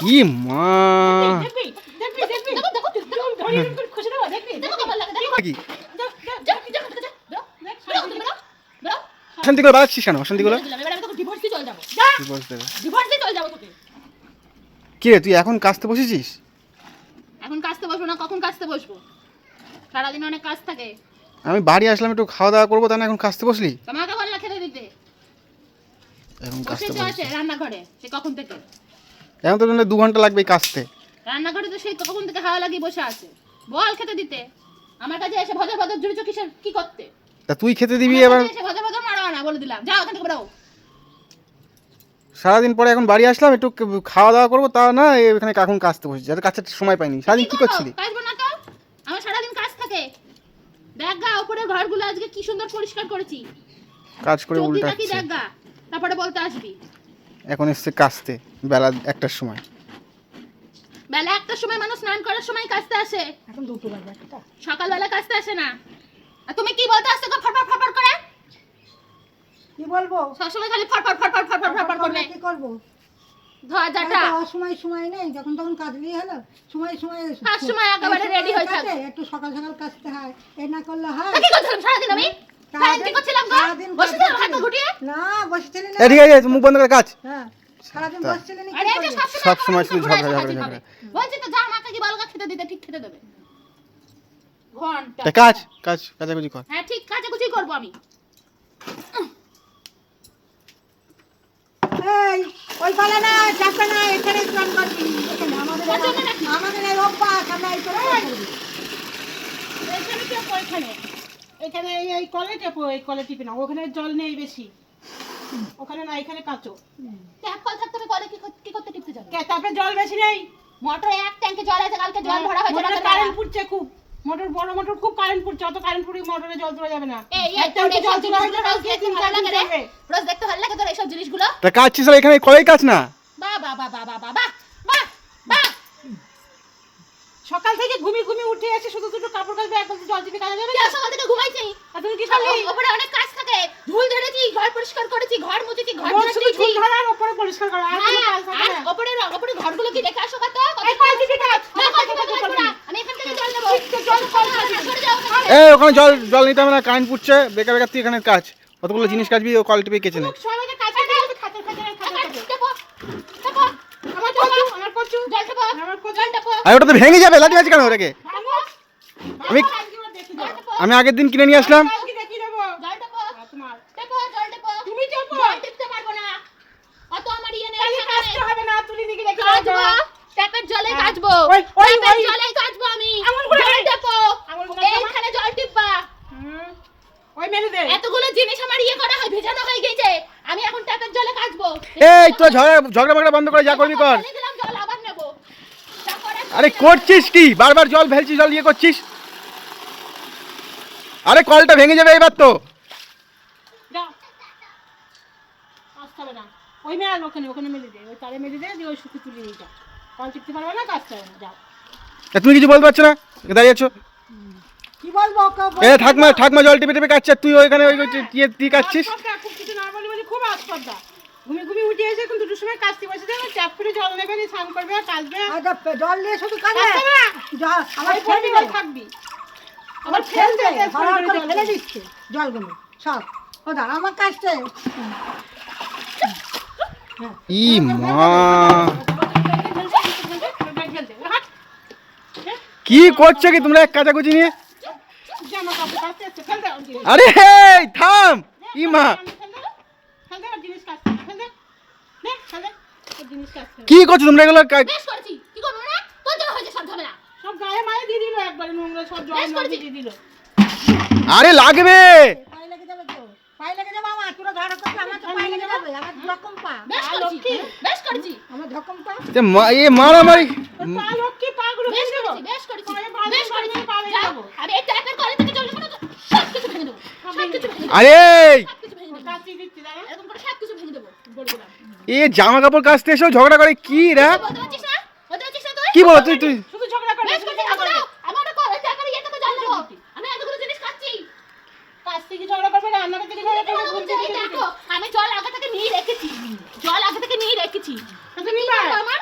কি মা? অশান্তি করে কে তুই এখন কাজতে বসেছিস? এখন কাজতে বসবো না কখন কাজতে বসবো? সারাদিন অনেক কাজ থাকে। আমি বাড়ি আসলাম একটু খাওয়া দাওয়া করব তা না এখন কাজতে বসলি? তোমাকে বললা খেতে দিতে। এখন কাজতে বসে রান্নাঘরে সে কখন থেকে? এখন তো দু ঘণ্টা লাগবে কাজতে। রান্নাঘরে তো সেই কখন থেকে হাওয়া লাগিয়ে বসে আছে। বল খেতে দিতে। আমার কাছে এসে ভজা ভজা জুড়েছো কিসের কি করতে? তা তুই খেতে দিবি এবার। এসে ভজা ভজা মারো না বলে দিলাম। যাও ওখান থেকে বেরো। সারাদিন পরে এখন বাড়ি আসলাম একটু খাওয়া দাওয়া করব তা না এখানে এখন কাজতে বসেছি যাতে কাজের সময় পাইনি। সারাদিন কি? করছিলি? কাজবো না তো আমার সারাদিন কাজ থাকে। দেখ গা উপরের ঘরগুলো আজকে কি সুন্দর পরিষ্কার করেছি। কাজ করে চোখ দিয়ে উল্টাচ্ছে। তাকিয়ে দেখ গা তারপরে বলতে আসবি। এখন এসছে কাজতে বেলা একটার সময়। বেলা একটার সময় মানুষ স্নান করার সময় কাজতে আসে। এখন দুটো বাজে একটা। সকালবেলা কাজতে আসে না। আর তুমি কি বলতে আসছো ফরফর ফরফর করে? কি বলব? সবসময় খালি ফরফর ফরফর ফরফর ফরফর করবে। কি করব? সময় সময় নেই যখন তখন কাজলেই হলো সময় সময় কাজ সময় একেবারে ready হয়ে কাজে, একটু সকাল সকাল কাজতে হয় এ না করলে হয়। কি করছিলাম সারাদিন আমি ওই না আমাদের ওইখানে এখানে এই এই কলে টেপো এই কলে টিপে না ওখানে জল নেই বেশি। ওখানে না এখানে কাঁচো। ট্যাপ কল থাকতে হবে কলে কি কি করতে টিপতে যাবে? কে তাপে জল বেশি নেই। মোটরে এক ট্যাঙ্কে জল আছে কালকে জল ভরা হয়েছে মোটরে কারেন্ট। পুড়ছে খুব। মোটর বড় মোটর খুব কারেন্ট পুড়ছে অত কারেন্ট পুড়ে মোটরে জল তোলা যাবে না। এই উঠে এইসব জল তোলা হয়েছে জিনিসগুলো রোজ দেখতে তিন ভালো লাগে রে রোজ দেখতে ভালো লাগে তোর এইসব জিনিসগুলো? তা কাজ ছিল এখানে কলেই কাজ না? বাহ বাহ বাহ বাহ। সকাল থেকে ঘুমি ঘুমি উঠে এসে শুধু দুটো কাপড় কাচবে এক বালতি জল দিবি কাজে যাবে কি সকাল থেকে ঘুমাইছি। আর তুমি কি খালি ওপরে অনেক কাজ থাকে। ধুল ঝেড়েছি ঘর পরিষ্কার করেছি ঘর মুছেছি ঘর শুধু ঝুল ধরা আর ওপরে পরিষ্কার করা আর কোনো হ্যাঁ, কাজ থাকে না। ওপরে ওপরে ঘরগুলো কি দেখে আসো কত? কত এই কল টিপে কাজ না, না। আমি এখান থেকে জল নেব। জল কল যাও ওখান। ওখানে জল জল নিতে হবে না কারেন্ট পুড়ছে বেকার বেকার তুই এখানে কাজ। কতগুলো জিনিস কাটবি ও কল টিপে কেচে নে। আর ওটা তো ভেঙে যাবে, লাঠি আছে কেন ওটাকে? আমি আমি আগের দিন কিনে নিয়ে আসলাম। ঝগড়া ঝগড়া বন্ধ করে যা করবি কর। আরে করছিস কি? বারবার জল ফেলছিস জল ইয়ে করছিস? আরে কলটা ভেঙে যাবে এবার তো। যাও কাজতে হবে না। ওই মেয়ে ওখানে ওখানে মেলে দে। ওই তারে মেলে দে দিয়ে ওই শুকি তুলি নিয়ে যাও কল টিপতে পারবে না কাজতে হবে যাও তুমি কিছু বলতে পারছ না? দাঁড়িয়ে আছো? কি বলব এ ঠাকমা ঠাকমা জল টিপে টিপে কাটছে। তুই ওইখানে ওই ইয়ে দিয়ে কাটছিস? খুব আস্পর্ধা। ঘুমি ঘুমি উঠে এসে এখন দুটোর সময় কাচতে বসে যাবে। চাপ করে জল নেবে নিয়ে স্নান করবে কাচবে জল নিয়ে শুধু কাচবে আমার পড়বি ওই থাকবি। আমার খেলতে ফেলে দিচ্ছে। জলগুলো সব ও দাঁড়া আমার কাজটা ই মা। কি করছ কি তোমরা এক কাচাকুচি নিয়ে? আরে থাম! ইমা কি করছ তোমরা এগুলো? বেশ করেছি। কি করব না তোর জন্য হয়েছে সব ঝামেলা। সব গায়ে মায়ে দিয়ে দিল একবারে নোংরা সব জল বেশ মল করেছি। দিয়ে দিল। আরে লাগবে! পায়ে লেগে যাবে তো। পায়ে লেগে যাবে আমার তোরা ঝাড়া করলে আমার তো পায়ে লেগে যাবে। আমার রকম পা। বেশ আর বেশ করেছি। আমার ধকম পা। এ মা- এ মারামারি! ওর পা লক্ষ্মী, পাগুলো বেশ ভেঙে দেবো। করেছি। বেশ করেছি বেশ করেছি। পা ভেঙে যাও, দেবো। আমি এই ট্যাপের থেকে জল নেব না তো সব কিছু ভেঙে দেবো। সব কিছু ভেঙে দেবো। আরে সব কিছু ভেঙে দেবো। কাচিয়ে দিচ্ছি, দাঁড়া। এ জামা কাপড় কাচতে এসেও ঝগড়া করে কি রে? কি বল তুই তুই রেখেছি। আমার?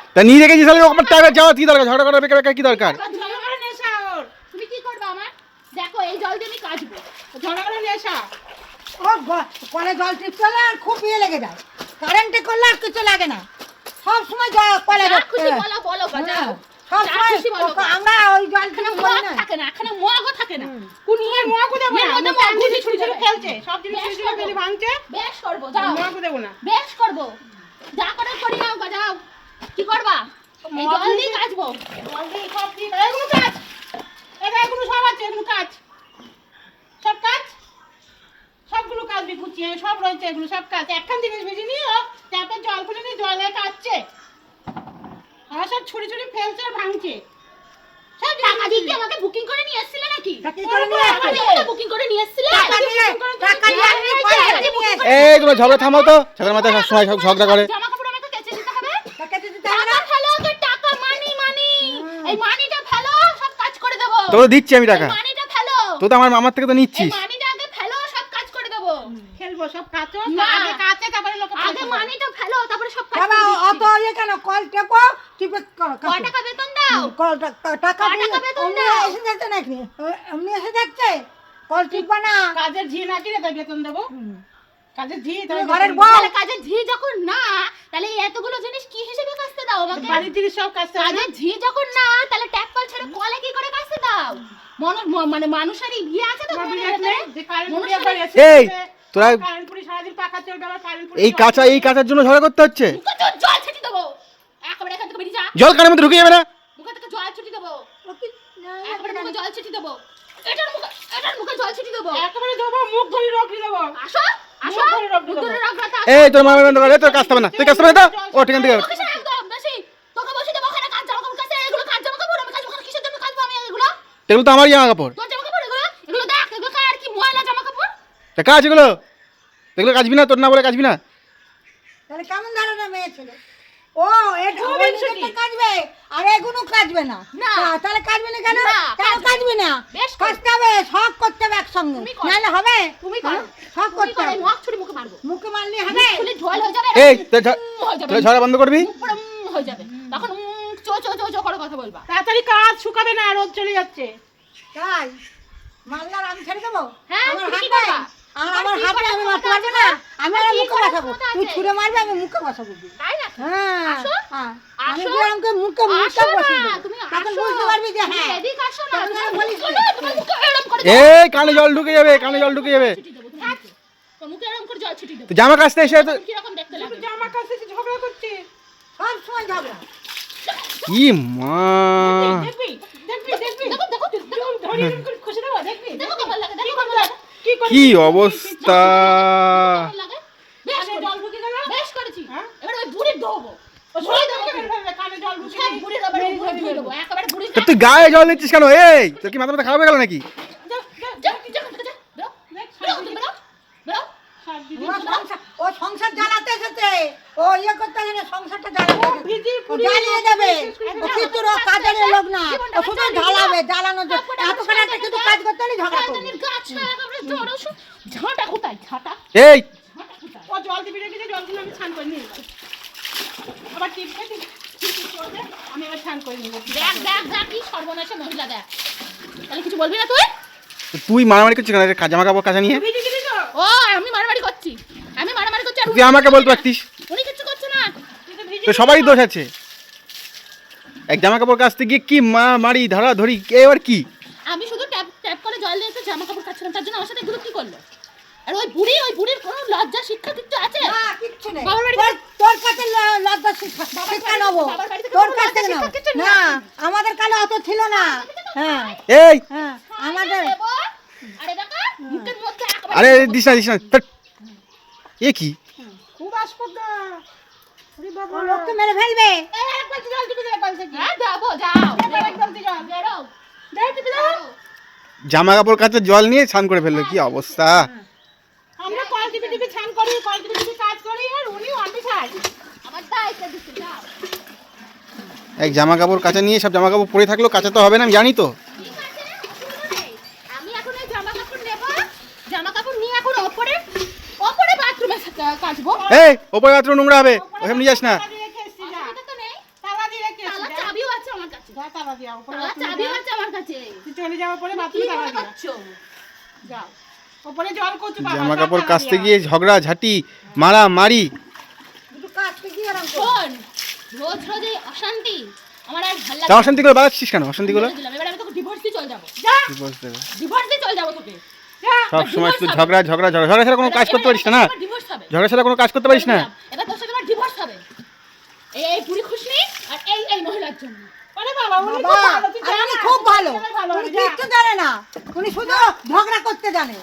টাকা যাওয়া কি দরকার? ঝগড়া করার কি দরকার? জল খুব ইয়ে লেগে যায়। কারেন্টে করলে আর কিছু লাগে না। সব সময় জল কলে যা খুশি। বলো বলো হ্যাঁ, সব সময় খুশি বলো ও- গো। আমরা ওই জল এখানে বলি না। থাকে না এখানে মগও থাকে না। কোন মুখের মহাকু দেবো না। মগ আঙুল দিয়ে ছুরি ছুরি দেবে। সব জিনিস ছুরি ছুরি ফেলে ভাঙছে। বেশ করব যাও। মহাকু দেবো না বেশ করব। যা করে করি নাও কি করবা? এই জল দিয়ে দিয়ে- কাচবো। জল দিয়ে সব দিয়ে এগুলো কাজ। এগুলো সব আছে এগুলো কাজ। সব কাজ? সবগুলো কাজ বিকুচিয়ে সব রয়েছে এগুলো সব কাজ। একখান জিনিস ভেজে নিও ট্যাপে জল খুলে নিয়ে জলে কাটছে। আর সব ছুরি ছুরি ফেলছে আর ভাঙছে। সব টাকা দিতে আমাকে বুকিং করে নিয়ে এসেছিলে নাকি? তা কি করে নিয়ে আসবে? বুকিং করে নিয়ে এসেছিলে টাকা নিয়ে টাকা নিয়ে আসবি, পয়সা নিয়ে আসবি। এই তোমার ঝগড়া থামাও তো। ঝগড়ার মাথায় সব সময় সব ঝগড়া করে। জামা কাপড় আমাকে কেচে দিতে হবে টাকা দিতে হবে টাকা ফেলো তো টাকা মানি মানি এই মানিটা ফেলো সব কাজ করে দেবো। তো দিচ্ছি আমি টাকা। মানিটা ফেলো তো তো আমার মামার থেকে তো নিচ্ছিস আগে ফেলো সব কাজ করে দেবো ফেলব সব কাচো আগে কাচে তারপরে লোকে আগে ফেলতে পারে। ফেলো তারপরে সব কাজ বাবা অত ইয়ে কেন? কল টেপো টিপে করো, ক টাকা বেতন দাও? কল টা- টা- টাকা টাকা বেতন দাও? এসে যাচ্ছে নাকি? এমনি এসে যাচ্ছে কল টিপবা না। কাজের ঝি না কিনে বেতন দেবো? হুম। ঝি ঘরের বেতন বউ। ঝি যখন না তাহলে এতগুলো জিনিস কি হিসেবে কাজতে দাও আমাকে? বাড়ির জিনিস সব কাজতে ঝি যখন না তাহলে ট্যাপ কল ছেড়ে কলে কি করে কাজতে দাও? মন- মানে মানুষের ইয়ে আছে তো? যে কারেন্ট এই, তোরা- এই কাঁচা এই কাঁচার জন্য ঝগড়া করতে হচ্ছে? জল ছিটি দেবো। একেবারে এখান থেকে বেরিয়ে যা। জল কানের মধ্যে ঢুকে যাবে না? মুখে থেকে জল ছিটি দেবো। ও কি- না, একবারে মুখে জল ছিটি দেবো। এটার মুখে এটার মুখে জল ছিটি দেবো। একেবারে দেবো মুখ ধরে রকি দেবো। আসো আসো। মুখ ধরে রক্ত দেবো। মুখ ধরে রক্ত আসো। এই তোর মামা তোর কাজতে হবে না। তুই কাজতে হবে না ও ঠিক আছে তোকে সে একদম বেশি। তোকে তা কাজ এগুলো? এগুলো কাজবি না? তোর না বলে কাজবি না? তাহলে কেমন ধরনের মেয়ে ছিল? ও এটা খুব ওই ইচ্ছুকি। নিজেরটা কাজবে। আর এগুলো কাজবে না। না। তাহলে কাজবে না কেন? না, কেন কাজবে। না। কাজতে হবে সব করতে হবে একসঙ্গে। নাহলে হবে? তুমি করো। হ্যাঁ? তুমি করতে হবে। মগ ছুরি মুখে মারবো। মুখে মারলে হবে? খুলে ঝোল হয়ে যাবে। এই এরকম তোর ঝ- উম যাবে। তোর ঝগড়া বন্ধ করবি? মুখ হয়ে যাবে। তখন চো চো চো চো করে কথা বলবা। তাড়াতাড়ি কাজ শুকাবে না রোদ চলে যাচ্ছে। তাই? মারলার আমি ছেড়ে দেবো? হ্যাঁ, আমার হাত কি নেই করবা? আর তোমার আমার কি হাত করার আমি ক্ষমতা মারতে পারব আছে না না? আমি আর কি মুখে বসাবো ক্ষমতা তুই? ছুঁড়ে মারবি আমি মুখে বসাবো তুই। তাই না হ্যাঁ আসো। হ্যাঁ। আমি। বললামকে মুখে মুখে বসিয়ে তুমি তখন বুঝতে পারবি যে হ্যাঁ এদিকে আসো না বলিস না। না, তোমার মুখে এরম করে এই কানে জল ঢুকে যাবে কানে জল ঢুকে যাবে মুখে। এরম করে জল ছিটিয়ে দেবো জামা কাচতে এসে তো দেখতে লাগে জামা কাছে এসে ঝগড়া করছে সব সময় ঝগড়া ই মা দেখবি দেখবি দেখবি দেখো দেখো ধরি খুশি দেখবি দেখো কেমন লাগে কি দেখো কেমন করবে লাগে কি করবে কি অবস্থা কেমন লাগে বেশ কানে করেছি জল ঢুকে গেল বেশ করেছি হ্যাঁ? এবার ওই বুড়ির দেবো ও সরে দেবো কেন ভাবে? কানে জল ঢুকে সব গেলে বুড়ির এবার মেরে বুড়ি ধরে ধুয়ে দেবো। দেবো একেবারে বুড়ি তা তুই গায়ে জল দিচ্ছিস কেন? এই তোর কি মাথা মাথা খারাপ হয়ে গেল নাকি। ও সংসার ও সংসার জ্বালাতে এসেছে। ও ইয়ে করতে এসেছে সংসারটা জ্বালাতে ও এসেছে। ভিজি জ্বালিয়ে দেবে। ও কিন্তু ও কাজের লোক না। ও শুধু জন্য। এতক্ষণ একটা কিছু কাজ করতে হলে ঝগড়া করবে। ঝাঁটা কোথায়? ঝাঁটা? এই। ও জল দিবি রেখেছে জলগুলো আমি স্নান করে নিয়ে আবার টিপবে টিপ টিপ টিপ করবে, আমি আবার স্নান করে নেব দেখ দেখ দেখ কি সর্বনাশা মহিলা দেখ। তাহলে কিছু বলবি না তুই? তুই মারামারি করছিস কেন? এই জামা কাপড় কাচা নিয়ে তো? ও আমি মারামারি করছি। আমি মারামারি করছি তুই আমাকে বলতে পারতিস? উনি কিছু করছে না। তো সবারই দোষ আছে। এক জামা কাপড় কাচতে গিয়ে কি মা মারি ধরা ধরি এবার কি? আমি শুধু ট্যাপ ট্যাপ করে জল দিয়ে জামা কাপড় কাচ্ছিলাম। তার জন্য আমার সাথে এগুলো কি করল? আর ওই বুড়ি ওই বুড়ির কোনো লজ্জা শিক্ষা কিছু আছে? না কিচ্ছু নেই। বাবার বাড়ি তোর কাছে লজ্জা শিক্ষা শিক্ষা নেব। তোর কাছ নেব। না আমাদের কালে অত ছিল না। হ্যাঁ। এই! হ্যাঁ আমাদের আরে দেখো মুখের মধ্যে একেবারে আরে দিস না দিস না। এ কি? খুব বাবা। লোককে মেরে ফেলবে। হ্যাঁ জামা কাপড় কাছে জল নিয়ে স্নান করে ফেলল কি অবস্থা? আমরা কল টিপে টিপে স্নান করি কল টিপে টিপে কাজ করি আর উনি অন্টি খায় আমার দায়িত্ব দিচ্ছে যাও এক জামা কাপড় কাচা নিয়ে সব জামা কাপড় পরে থাকলেও কাচা তো হবে না আমি জানি তো। আমি এখন এই জামা কাপড় নেব। জামা কাপড় নিয়ে এখন ওপরে ওপরে বাথরুমে কাচবো। এই ওপরে রাত্রে নোংরা হবে ওখানে নিয়ে যাস না। চাবি যা। আছে আমার কাছে। চলে যাওয়ার পরে বাথরুমে যাও। জামা কাপড় কাচতে গিয়ে ঝগড়া ঝাঁটি মারা মারি। করো। রোজ রোজ অশান্তি আমার আর ভালো লাগে অশান্তি করে বাড়াচ্ছিস কেন? অশান্তি গুলো দিলাম এবার আমি তোকে ডিভোর্স দিয়ে চলে যাব। যা! বলতে হবে। ডিভোর্স দিয়ে চলে যাব তোকে। সব সময় শুধু ঝগড়া ঝগড়া ঝগড়া। ঝগড়া ছাড়া কোনো কাজ করতে পারিস না ঝগড়া ছাড়া কোনো কাজ করতে পারিস না। এবার তোর সাথে আমার ডিভোর্স হবে। এই এই বুড়ি খুশনি আর এই এই মহিলার জন্য। আরে বাবা উনি খুব ভালো। তুই খুব উনি কিচ্ছু জানে না। উনি শুধু ঝগড়া করতে জানে।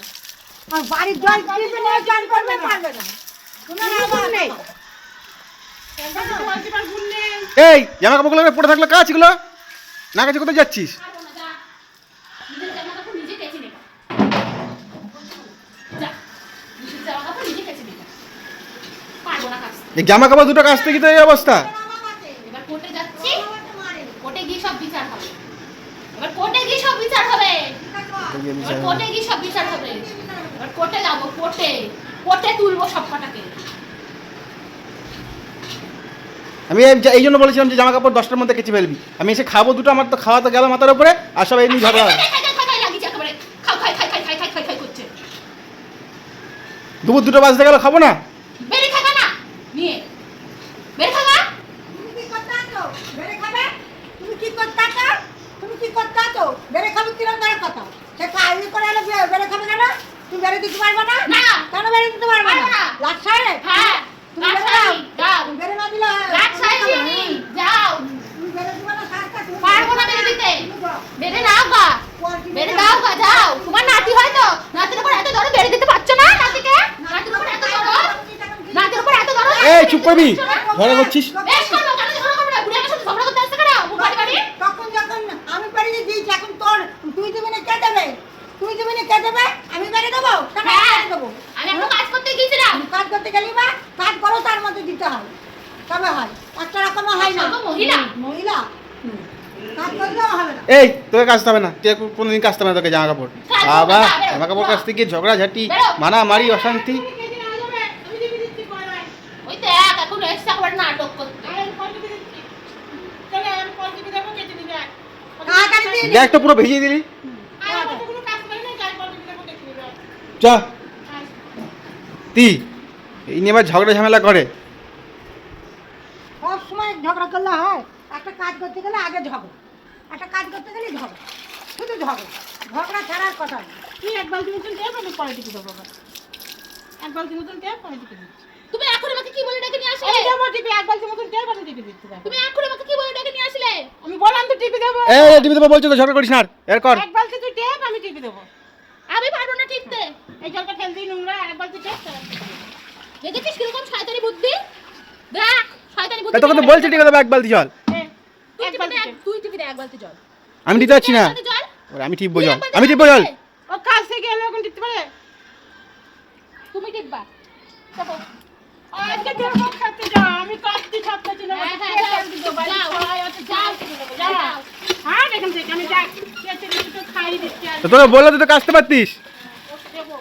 আর বাড়ির জল টিপে নিয়ে চান করবে পারবে না। তোমার আবার নেই তো তোমার কি বার গুণ নেই। এই জামা কাপড়গুলো পড়ে থাকলে কাজ এগুলো? না কাছে কোথায় যাচ্ছিস? জামা কাপড় নিজে কেচে নে যা নিজের জামা কাপড় নিজে কেচে নে পারব না কাজ এই জামা কাপড় দুটো কাচতে গিয়ে তো এই অবস্থা এবার কোর্টে যাচ্ছি কোর্টে গিয়ে সব বিচার হবে এবার কোর্টে গিয়ে সব বিচার হবে কোর্টে গিয়ে সব বিচার হবে। এবার কোর্টে যাব কোর্টে কোর্টে তুলবো সব কটাকে। আমি এই জন্য বলেছিলাম যে জামা কাপড় দশটার মধ্যে কেচে ফেলবি। আমি এসে খাব দুটো আমার তো খাওয়া তো গেল মাথার উপরে আর সব এমনি ঝগড়া। হয়। দুপুর দুটো বাজতে গেল খাব না? বেড়ে খাবে না। নিয়ে। বেড়ে খাবা? তুমি কি করতে আছো? বেড়ে খাবে? তুমি কি করতে আছো? তুমি কি করতে আছো? বেড়ে খাবে কিরম কথা? সে করে এলে বেড়ে খাবে কেন? তুমি বেড়ে দিতে পারবে না? না। কেন বেড়ে দিতে পারবে না। লাট সাহেব হ্যাঁ বেড়ে দাও। সারি, যাও তুমি বেড়ে না দিলে। রাত যাও তুমি বেড়ে দিবে না সাতটা তুমি পারব না বেড়ে দিতে। বেড়ে নাও গা। বেড়ে দাও? গা যাও। তোমার নাতি হয় তো নাতির উপর এত দরদ বেড়ে দিতে পারছ না নাতিকে? নাতির উপর এত দরদ? নাতির উপর এত দরদ এই চুপ করবি। ঝগড়া করছিস বেশ করব কেন ঝগড়া করব না বুড়ি আমার সাথে ঝগড়া করতে আসছে কেন মুখ বাড়ি বাড়ি তখন যখন আমি বেরিয়ে দিয়েছি এখন তোর তুই দেবে না কে দেবে তুই দেবে না কে দেবে আমি হ্যাঁ দেবো আমি একটা কাজ করতে গিয়েছিলাম। কাজ করতে গেলি বা কাজ করো তার মধ্যে দিতে হয়। তবে হয় একটা রকম হয় না। মহিলা। মহিলা। হুম। কাজ করলেও হবে না। এই তোকে কাচতে হবে না। তুই কোনোদিন কাচতে হবে না তোকে জামা কাপড়। বাবা জামা কাপড় কাচতে গিয়ে ঝগড়া ঝাঁটি বেরো। অশান্তি। দেখ তো পুরো একবার নাটক তি। এই নিয়ে আবার ঝগড়া ঝামেলা করে। সব সময় ঝগড়া করলে হয়। একটা কাজ করতে গেলে আগে ঝগড়া। একটা কাজ করতে গেলে ঝগড়া। শুধু ঝগড়া। ঝগড়া ছাড়ার কথা তুই এক বালতি মতন টেপ, টিপে দেবো এক বালতি মতন টেপ, টিপে। তুমি এখন আমাকে কি বলে ডেকে নিয়ে আসলে? এই দেবো টিপে, এক বালতি মতন টেপ, আমি টিপে দিচ্ছি তুমি এখন আমাকে কি বলে ডেকে নিয়ে আসলে? আমি বললাম তো টিপে দেবো। এই টিভি দেবো বলছো তো ঝগড়া করিস না আর। এর কর। এক বালতি তুই টেপ আমি টিপে দেবো। আমি পারব না টিপতে। এই জলটা ফেল দিই নোংরা এক বালতি টেপ দেখেছিস কীরকম শয়তানি বুদ্ধি? দেখ শয়তানি বুদ্ধি তোকে তো বলছি ঠিক আছে এক বালতি জল। তুই এক টিপে বালতি দে, তুই টিপে দে এক বালতি জল। আমি দিতে পারছি না। ওরে, আমি টিপবো জল। আমি টিপবো জল। ও কাজ থেকে এলো এখন টিপতে পারে? তুমি টিপবা। দেখো আজকে টেপ খাতে যাও। আমি কাটতে ছাপতে না। হ্যাঁ, হ্যাঁ, যাও, যাও, যাও, যাও। হ্যাঁ আমি যাই। তো খাইয়ে দিচ্ছি আর তো তোকে বললে তো কাচতে পারতিস। দেবো